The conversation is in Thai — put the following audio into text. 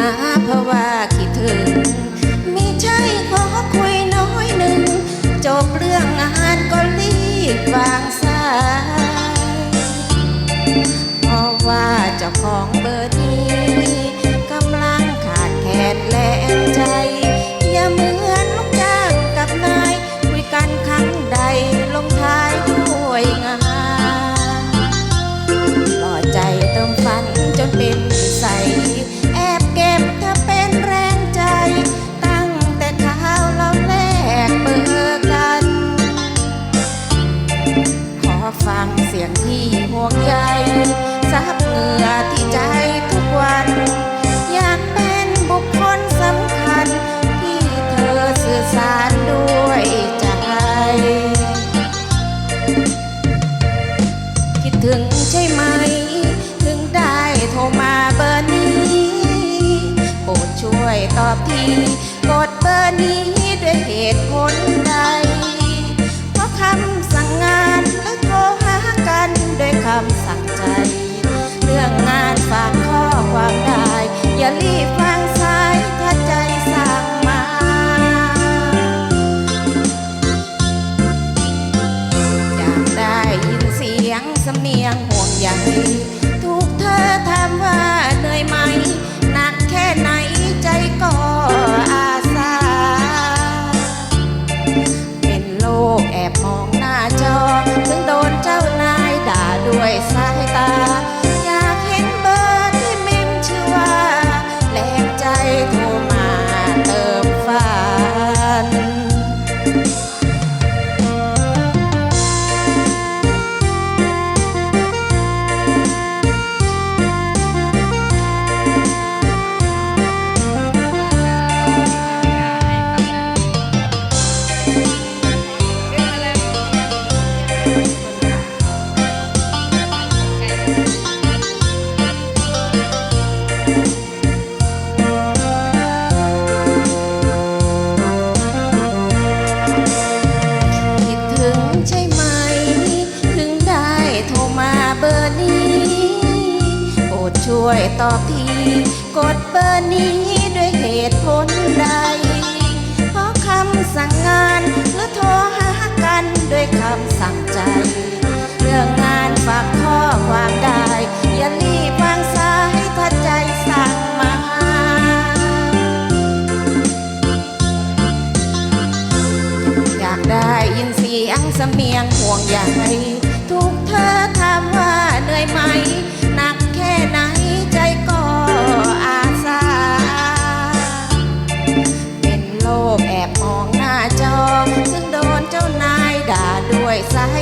าเพราะว่าคิดถึงมีใช่ขอคุยน้อยหนึ่ง จบเรื่องงานก็รีบวางสาย เพราะว่าเจ้าของเบอร์ อร์นี้ด้วยเหตุผลใด เพราะคำสั่งงานแล้วโทรหากันด้วยคำสั่งใจ เรื่องงานฝากข้อความได้ อย่ารีบวางสายถ้าใจสั่งมา อยากได้ยินเสียงสำเนียงห่วงใย ช่วยตอบที กดเบอร์นี้ด้วยเหตุผลใด เพราะคำสั่งงาน หรือโทรหากันด้วยคำสั่งใจ เรื่องงานฝากข้อความได้ อย่ารีบวางสายถ้าใจสั่งมาอยากได้ยินเสียงสำเนียงห่วงใยถูกเธอถามว่าเหนื่อยไหม สายตา